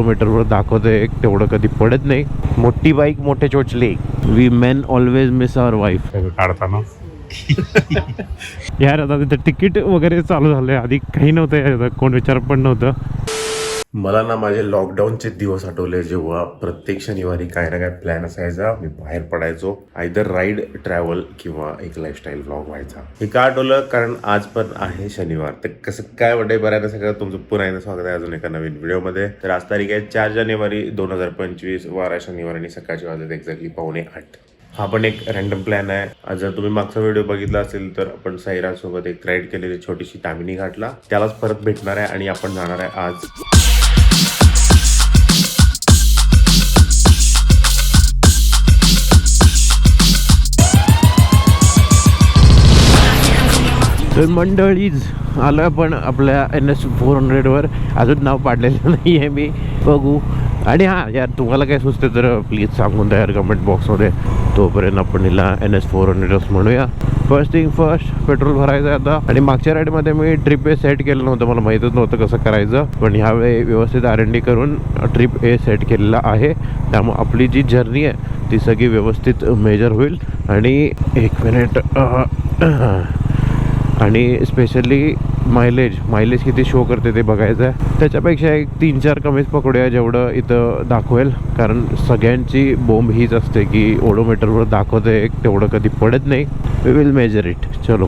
ओडोमीटरवर दाखवते तेवढं कधी पडत नाही. मोठी बाईक मोठे चोचले. We men always miss our wife काढताना. यार आता तिथं तिकीट वगैरे चालू झालंय. आधी काही नव्हतं यार, कोण विचार पण नव्हतं. मला ना माझे लॉकडाऊनचे दिवस आठवले जेव्हा प्रत्येक शनिवारी काय ना काय प्लॅन असायचा. मी बाहेर पडायचो. आयदर राईड ट्रॅव्हल किंवा एक लाईफस्टाईल व्लॉग व्हायचा. हे का आठवलं कारण आज पण आहे शनिवार. तर कसं काय वाटे बऱ्याच सगळं तुमचं पुन्हा एकदा स्वागत आहे अजून एका नवीन व्हिडिओमध्ये तर आज तारीख आहे चार जानेवारी दोन हजार पंचवीस. वारा शनिवार आणि सकाळची वाजत एक्झॅक्टली पावणे आठ. हा पण एक रँडम प्लॅन आहे. जर तुम्ही मागचा व्हिडिओ बघितला असेल तर आपण सैरासोबत एक राईड केलेली छोटीशी तामिनी घाटला. त्यालाच परत भेटणार आहे आणि आपण जाणार आहे आज. तर मंडळीच आलं पण आपल्या एन एस फोर हंड्रेडवर. अजून नाव पाडलेलं नाही आहे मी. बघू. आणि हां यार तुम्हाला काय सुचते तर प्लीज सांगून द्या यार कमेंट बॉक्समध्ये तोपर्यंत आपण हिला एन एस फोर हंड्रेडच म्हणूया. फर्स्ट थिंग फर्स्ट पेट्रोल भरायचं आहे आता. आणि मागच्या राईडमध्ये मी ट्रिप ए सेट केलं नव्हतं. मला माहीतच नव्हतं कसं करायचं. पण ह्यावेळी व्यवस्थित आर एन डी करून ट्रिप ए सेट केलेला आहे. त्यामुळे आपली जी जर्नी आहे ती सगळी व्यवस्थित मेजर होईल. आणि एक मिनिट आणि स्पेशली मायलेज मायलेज किती शो करते ते बघायचं आहे. त्याच्यापेक्षा एक तीन चार कमीच पकडूया जेवढं इथं दाखवेल. कारण सगळ्यांची बोंब हीच असते की ओडोमीटरवर दाखवते तेवढं कधी पडत नाही. वी विल मेजर इट चलो.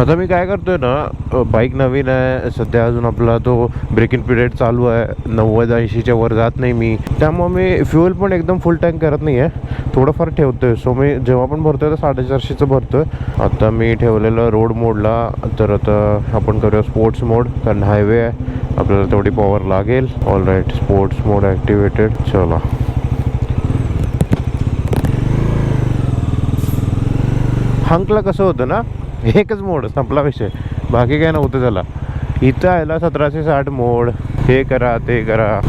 आता मी काय करतोय ना बाईक नवीन आहे सध्या अजून आपला तो ब्रेकिंग पिरियड चालू आहे नव्वद ऐंशीच्या वर जात नाही मी. त्यामुळे मी फ्युअल पण एकदम फुल टँक करत नाही आहे थोडंफार ठेवतोय. सो मी जेव्हा पण भरतोय तर साडेचारशेचं भरतोय. आता मी ठेवलेलं रोड मोडला तर आता आपण करूया स्पोर्ट्स मोड कारण हायवे आहे. आपल्याला तेवढी पॉवर लागेल. All right sports mode activated चला. हंकला कसं होतं ना एकच मोड संपला विषय. बाकी काय नव्हतं त्याला. इथं आयला सतराशे साठ मोड. हे करा ते करा.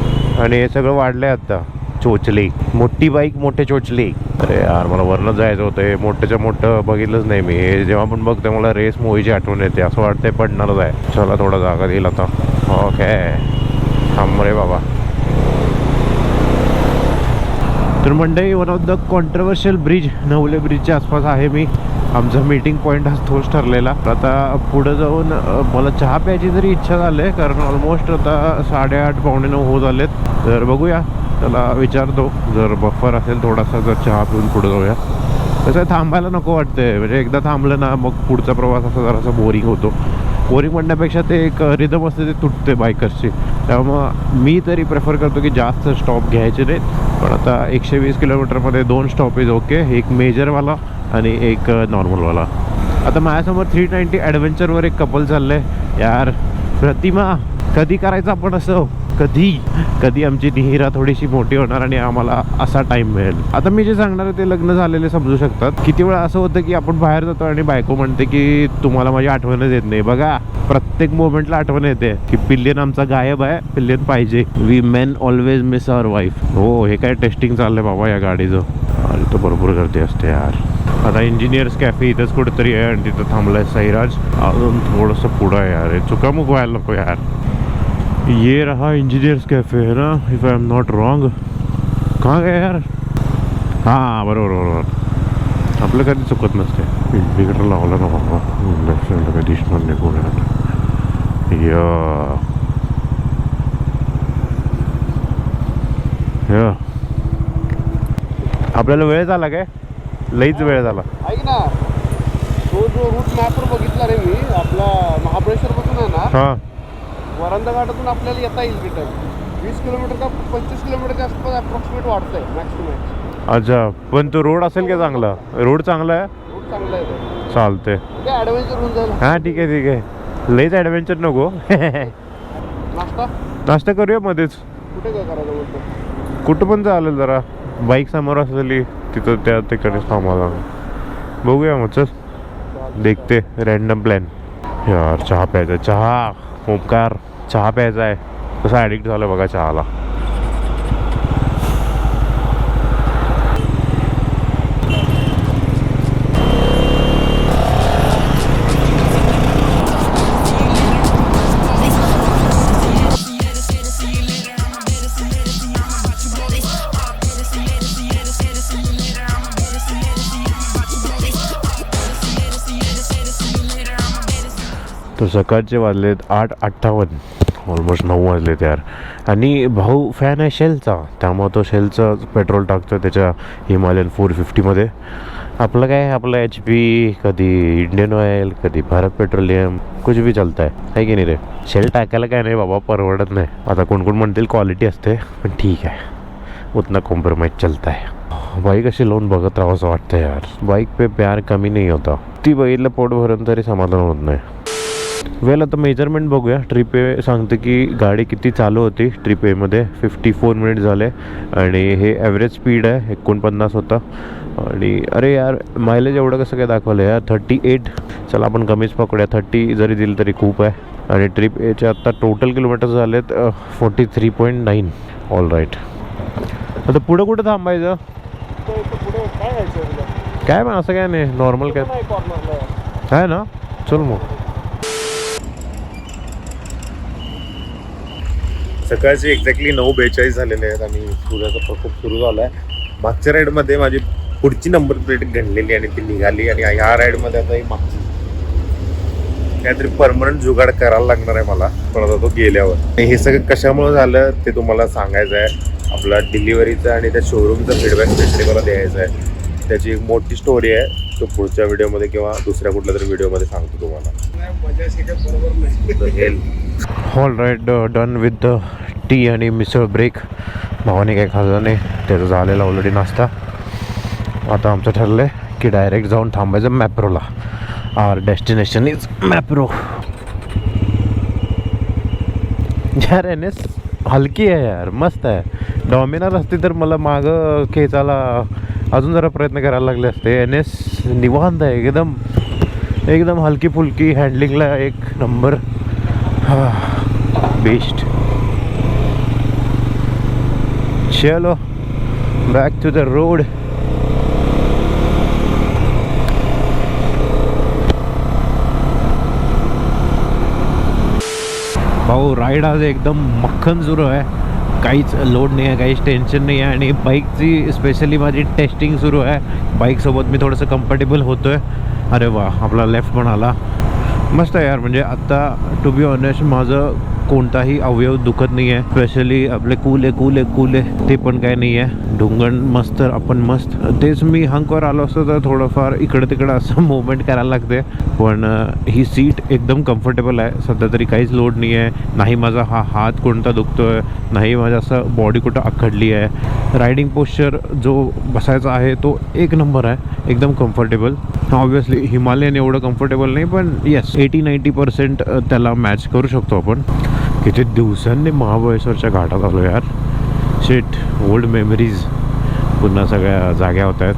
आणि हे सगळं वाढलंय आता. चोचले. मोठी बाईक मोठे चोचले. अरे यार मला वरनं जायचं होतं. हे मोठ्याच्या मोठं बघितलंच नाही मी. हे जेव्हा पण बघते मला रेस मूवीची आठवण येते. असं वाटतंय पडणारच आहे. चला थोडा जागा देईल आता. ओके. थांब रे बाबा. तर मंडळी one of the controversial bridge Navale ब्रिजच्या आसपास आहे मी. आमचा मीटिंग पॉईंट हा तोच ठरलेला. आता पुढे जाऊन मला चहा प्यायची जरी इच्छा झाली आहे कारण ऑलमोस्ट आता साडेआठ पावणे नऊ होत आलेत. तर बघूया. त्याला विचारतो. जर बफर असेल थोडासा जर चहा पिऊन पुढे जाऊया. तसं थांबायला नको वाटतंय. म्हणजे एकदा थांबलं ना मग पुढचा प्रवास असा जरासा बोरिंग होतो. बोरिंग म्हणण्यापेक्षा ते एक रिदम असते ते तुटते बायकर्सची त्यामुळं मी तरी प्रेफर करतो की जास्त स्टॉप घ्यायचे नाहीत. पण आता एकशे वीस किलोमीटरमध्ये दोन स्टॉप इज ओके एक मेजरवाला आणि एक नॉर्मलवाला आता माझ्यासमोर थ्री नाईन्टी ॲडव्हेंचरवर एक कपल चाललं आहे यार प्रतिमा कधी करायचं आपण असं? कधी कधी आमची निहिरा थोडीशी मोठी होणार आणि आम्हाला असा टाइम मिळेल. आता मी जे सांगणार आहे ते लग्न झालेले समजू शकतात. किती वेळा असं होतं की आपण बाहेर जातो आणि बायको म्हणते की तुम्हाला माझी आठवणच येत नाही. बघा प्रत्येक मोमेंटला आठवण येते की पिल्लियन आमचा गायब आहे पिल्लियन पाहिजे. We men always miss our wife हो हे काय टेस्टिंग चाललंय बाबा या गाडीचं. अरे तर भरपूर गर्दी असते यार. आता इंजिनियर्स कॅफे इथंच कुठेतरी आहे आणि तिथं थांबलाय सैराज. अजून थोडंसं पुढं आहे यार. चुकामुक व्हायला नको यार. ये रहा इंजिनियर्स कॅफे है ना? If I am not wrong कहाँ गया यार? हां बरोबर बरोबर। आपलं कधी चुकत नसते इंडिकेटर लावलं ना बाबा लेफ्ट साईडला काही दिसणार नाही कोणी या। या। आपल्याला वेळ झाला काय? लईच वेळ झाला. ऐक ना. तो जो रूट मॅपवर बघितला रे मी आपला महाबळेश्वर पासून आहे ना हां. वरंदा घाटातून आपल्याला येता येईल रिटर्न वीस किलोमीटर का पंचवीस किलोमीटरच्या आसपास अप्रॉक्सिमेट वाढतंय मॅक्स टू मॅक्स अच्छा पण तो रोड असेल का चांगला? रोड चांगला आहे? रूट चांगला आहे तो. चालते ते ॲडव्हेंचर होऊन जाईल. हां ठीक आहे ठीक आहे. लईच ॲडव्हेंचर नको. नाश्ता? नाश्ता करूया मध्येच. कुठे काय करायचं बोलतो कुठं पण चालेल जरा. बाईक समोर असलेली तिथं त्या तिकडेच थांबायला बघूया मग चल. देखते रॅन्डम प्लॅन यार चहा प्यायचा. चहा ओंकार. चहा प्यायचा आहे. तसा ॲडिक्ट झालं बघा चहाला. सकाळचे वाजलेत आठ अठ्ठावन्न. ऑलमोस्ट नऊ वाजलेत यार. आणि भाऊ फॅन आहे शेलचा त्यामुळं तो शेलचं पेट्रोल टाकतो त्याच्या हिमालयन फोर फिफ्टीमध्ये आपलं काय? आपलं एच पी कधी इंडियन ऑइल कधी भारत पेट्रोलियम कुछ भी चालतं आहे है की नाही रे? शेल टाकायला काय नाही बाबा परवडत नाही. आता कोण कोण म्हणतील क्वालिटी असते पण ठीक आहे. उतना कॉम्प्रोमाइज चलता है बाईक अशी लावून बघत राहावं असं वाटतं यार. बाईक पे प्यार कमी नाही होता. ती बघितलं पोट भरून तरी समाधान होत नाही. वेल आता मेजरमेंट बघूया. ट्रिप ए सांगते की गाडी किती चालू होती. ट्रिप एमध्ये फिफ्टी फोर मिनिट झाले. आणि हे ॲव्हरेज स्पीड आहे. एकोणपन्नास होता. आणि अरे यार मायलेज एवढं कसं काय दाखवलं यार? थर्टी एट चला आपण कमीच पकडूया. थर्टी जरी दिलं तरी खूप आहे. आणि ट्रिप एचे आत्ता टोटल किलोमीटर झालेत forty three point nine all right आता पुढं कुठं थांबायचं? काय पण असं काय नाही. नॉर्मल काय? आहे ना? चल मग. सकाळचे एक्झॅक्टली नऊ बेचाळीस झालेले आहेत आणि सूर्याचा प्रकोप सुरू झाला आहे मागच्या राईडमध्ये माझी पुढची नंबर प्लेट गणलेली आणि ती निघाली आणि ह्या राईडमध्ये आता ही मागची काहीतरी परमनंट जुगाड करायला लागणार आहे मला पण आता तो गेल्यावर. हे सगळं कशामुळे झालं ते तुम्हाला सांगायचं आहे. आपला डिलिव्हरीचा आणि त्या शोरूमचा फीडबॅक स्पेशली मला द्यायचा आहे. त्याची एक मोठी स्टोरी आहे. तो पुढच्या व्हिडिओमध्ये किंवा दुसऱ्या कुठल्या तरी व्हिडिओमध्ये सांगतो तुम्हाला. All right done with the tea आणि मिसळ ब्रेक भावाने काही खाल्लं नाही त्याचा झालेला ऑलरेडी नाश्ता. आता आमचं ठरलं आहे की डायरेक्ट जाऊन थांबायचं मॅप्रोला आर डेस्टिनेशन इज मॅप्रो यार एन एस हलकी आहे यार मस्त आहे. डॉमिनार असती तर मला मागं खेचायला अजून जरा प्रयत्न करायला लागले असते. एन एस निवांत आहे एकदम. एकदम हलकी फुलकी हँडलिंगला एक नंबर हां. बेस्ट चलो बॅक टू द रोड भाऊ राईड आज एकदम मक्खन सुरू आहे. काहीच लोड नाही आहे काहीच टेन्शन नाही आहे आणि बाईकची स्पेशली माझी टेस्टिंग सुरू आहे. बाईकसोबत मी थोडंसं कम्फर्टेबल होतो आहे अरे वा आपला लेफ्ट पण आला. मस्त आहे यार. म्हणजे आत्ता टू बी ऑनेस्ट माझं कोणताही अवयव दुखत नाही आहे स्पेशली आपले कुले कुले कुले ते पण काय नाही आहे ढुंगण मस्त आपण मस्त. तेच मी हंकवर आलो असतो तर थोडंफार इकडं तिकडं असं मुवमेंट करायला लागते. पण ही सीट एकदम कम्फर्टेबल आहे. सध्या तरी काहीच लोड नाही आहे नाही माझा हा हात कोणता दुखतो आहे नाही माझा असं बॉडी कुठं आखडली आहे. रायडिंग पोश्चर जो बसायचा आहे तो एक नंबर आहे. एकदम कम्फर्टेबल ऑब्विसली हिमालयन एवढं कम्फर्टेबल नाही पण येस एटी नाईंटी पर्सेंट त्याला मॅच करू शकतो आपण. किती दिवसांनी महाबळेश्वरच्या घाटात आलो यार. शेट ओल्ड मेमरीज पुन्हा सगळ्या जाग्या होत आहेत.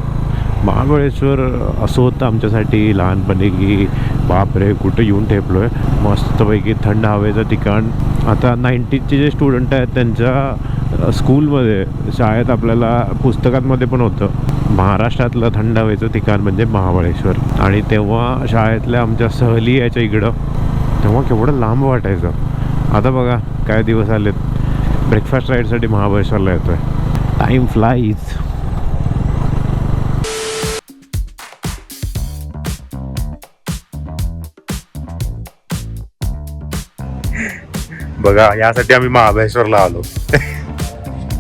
महाबळेश्वर असं होतं आमच्यासाठी लहानपणी की बापरे कुठं येऊन ठेपलो आहे मस्तपैकी थंड हवेचं ठिकाण. आता नाईन्टीजचे जे स्टुडंट आहेत त्यांच्या स्कूलमध्ये शाळेत आपल्याला पुस्तकांमध्ये पण होतं. महाराष्ट्रातलं थंड हवेचं ठिकाण म्हणजे महाबळेश्वर. आणि तेव्हा शाळेतल्या आमच्या सहली यायच्या इकडं. तेव्हा केवढं लांब वाटायचं. आता बघा काय दिवस आलेत. ब्रेकफास्ट राईडसाठी महाबळेश्वरला येतो आहे टाईम फ्लाईज बघा यासाठी आम्ही महाबळेश्वरला आलो.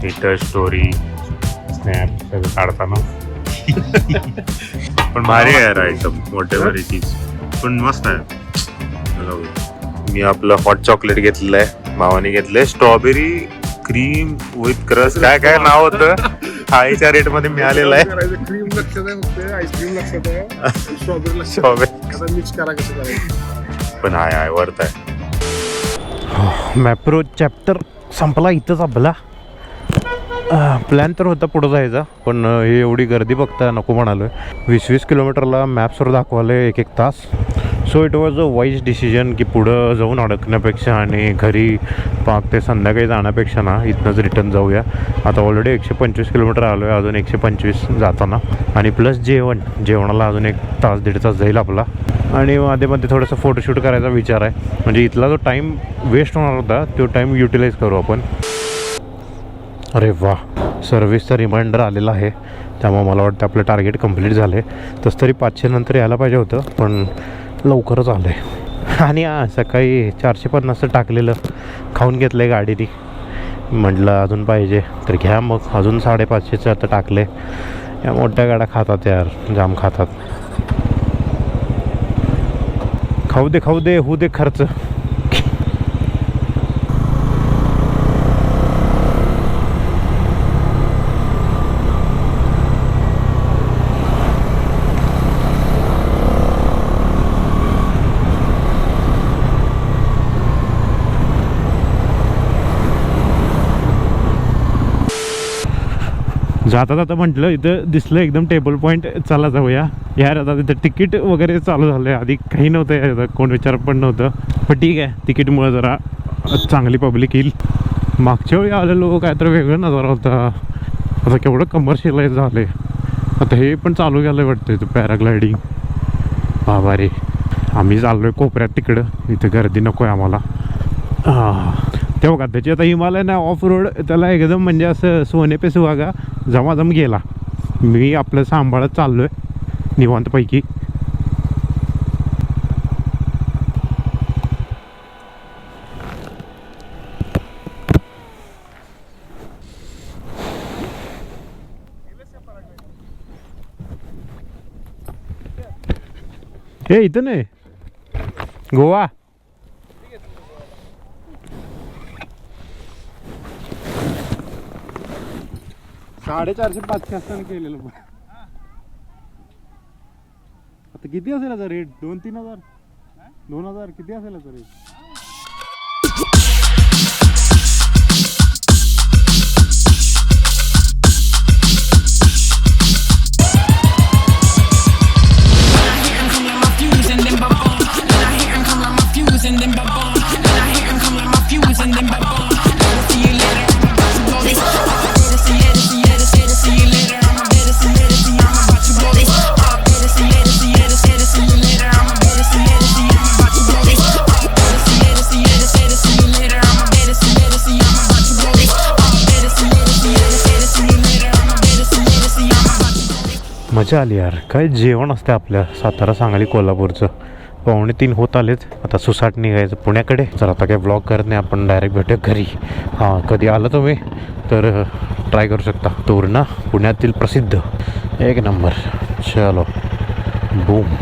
इथं स्टोरी स्नॅप सगळं काढताना. पण भारी आहे एकदम मोठे व्हरायटीज पण मस्त आहे. मी आपलं हॉट चॉकलेट घेतलेलं आहे. मावाने घेतलंय. स्ट्रॉबेरी क्रीम विथ क्रश काय काय नाव होतं? थाळीच्या रेटमध्ये मिळालेलं आहे. क्रीम लक्षात आहे आईस्क्रीम लक्षात आहे. स्ट्रॉबेरी लक्षात Strawberry. आता मिक्स करा कसं करायचं. पण हाय हाय वर्थ आहे. मॅप्रो चॅप्टर संपला इथंच आपला. प्लॅन तर होता पुढं जायचा पण हे एवढी गर्दी बघता नको म्हणालो वीस वीस किलोमीटरला मॅप्सवर दाखवाले एक एक तास. So it was a wise decision की पुढं जाऊन अडकण्यापेक्षा आणि घरी पाक ते संध्याकाळी जाण्यापेक्षा ना इथनंच रिटर्न जाऊया. आता ऑलरेडी एकशे पंचवीस किलोमीटर आलो आहे अजून एकशे पंचवीस जाताना. आणि प्लस जेवण. जेवणाला अजून एक तास दीड तास जाईल आपला. आणि मध्ये मध्ये थोडंसं फोटोशूट करायचा विचार आहे. म्हणजे इथला जो टाईम वेस्ट होणार होता तो टाईम युटिलाइज करू आपण. अरे वा सर्व्हिसचा रिमाइंडर आलेला आहे. त्यामुळे मला वाटतं आपलं टार्गेट कंप्लीट झालं आहे तसं तरी पाचशे नंतर यायला पाहिजे होतं पण लवकरच आलं आहे आणि हा सकाळी चारशे पन्नासचं टाकलेलं. खाऊन घेतलं आहे गाडी ती म्हटलं अजून पाहिजे. तर घ्या मग. अजून साडेपाचशेचं आता टाकले या मोठ्या गाड्या खातात यार. जाम खातात. खाऊ दे खाऊ दे होऊ दे खर्च. जाता जाता म्हटलं इथं दिसलं एकदम टेबल पॉईंट चला जाऊया. यार आता तिथं तिकीट वगैरे चालू झालं आहे आधी काही नव्हतं यार कोण विचार पण नव्हतं. पण ठीक आहे तिकीटमुळे जरा चांगली पब्लिक येईल. मागच्या वेळी आलेलो काय तर वेगळं नजारा होता. आता केवढं कमर्शियलाइज झालं आता हे पण चालू झालं वाटतं इथं पॅराग्लायडिंग बाबा रे आम्ही चाललो आहे कोपऱ्यात तिकडं. इथं गर्दी नको आहे आम्हाला. हां ते का? त्याची आता हिमालय ना ऑफ रोड त्याला एकदम म्हणजे असं सोने पे सुहागा जमाजम गेला. मी आपलं सांभाळत चाललो आहे निवांतपैकी. हे इथं नाही. गोवा. साडेचारशे पाचशे असताना केलेलं पण. आता किती असेल आता रेट दोन तीन हजार? दोन हजार? किती असेल याचा रेट मजा आली यार. काय जेवण असते आपल्या सातारा सांगली कोल्हापूरचं. पावणे तीन होत आलेच आता सुसाट निघायचं पुण्याकडे. जर आता काय ब्लॉग करत नाही आपण डायरेक्ट भेटूया घरी. हां कधी आलं तुम्ही? तर ट्राय करू शकता. तोरणा पुण्यातील प्रसिद्ध. एक नंबर. चलो. बूम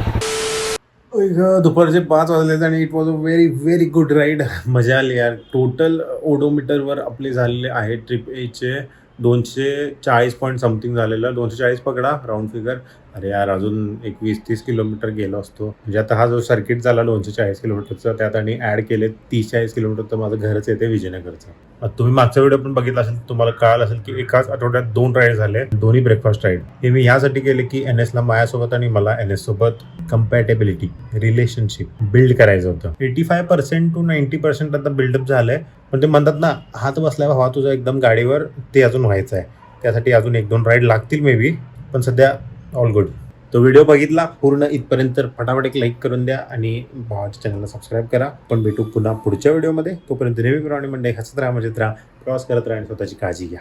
दुपारचे पाच वाजले आणि it was a very very good ride मजा आली यार. टोटल ओडोमीटरवर आपले झालेले आहे ट्रिप एचे दोनशे चाळीस पॉईंट समथिंग झालेलं दोनशे चाळीस पकडा राऊंड फिगर अरे यार अजून एक वीस तीस किलोमीटर गेलो असतो. म्हणजे आता हा जो सर्किट झाला दोनशे चाळीस किलोमीटरचा त्यात आणि ॲड केले तीस चाळीस किलोमीटर तर माझं घरच येते विजयनगरचं. तुम्ही मागचा व्हिडिओ पण बघितला असेल तर तुम्हाला कळालं असेल की एकाच आठवड्यात दोन राईड झाले दोन्ही ब्रेकफास्ट राईड हे मी ह्यासाठी केले की एन एसला माझ्यासोबत आणि मला एन एस सोबत कम्पॅटेबिलिटी रिलेशनशिप बिल्ड करायचं होतं. Eighty five percent to ninety percent आता बिल्डअप झालंय पण ते म्हणतात ना हात बसल्यावर हवा तुझा एकदम गाडीवर ते अजून व्हायचं आहे त्यासाठी अजून एक दोन राईड लागतील मे बी पण सध्या ऑल गुड तो व्हिडिओ बघितला पूर्ण इथपर्यंत तर फटाफट एक लाईक करून द्या आणि भावाच्या चॅनलला सबस्क्राईब करा. पण भेटू पुन्हा पुढच्या व्हिडिओमध्ये तोपर्यंत नेहमीप्रमाणे म्हणजे हसत राहा मजेत राहा प्रवास करत राहा आणि स्वतःची काळजी घ्या.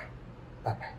Bye bye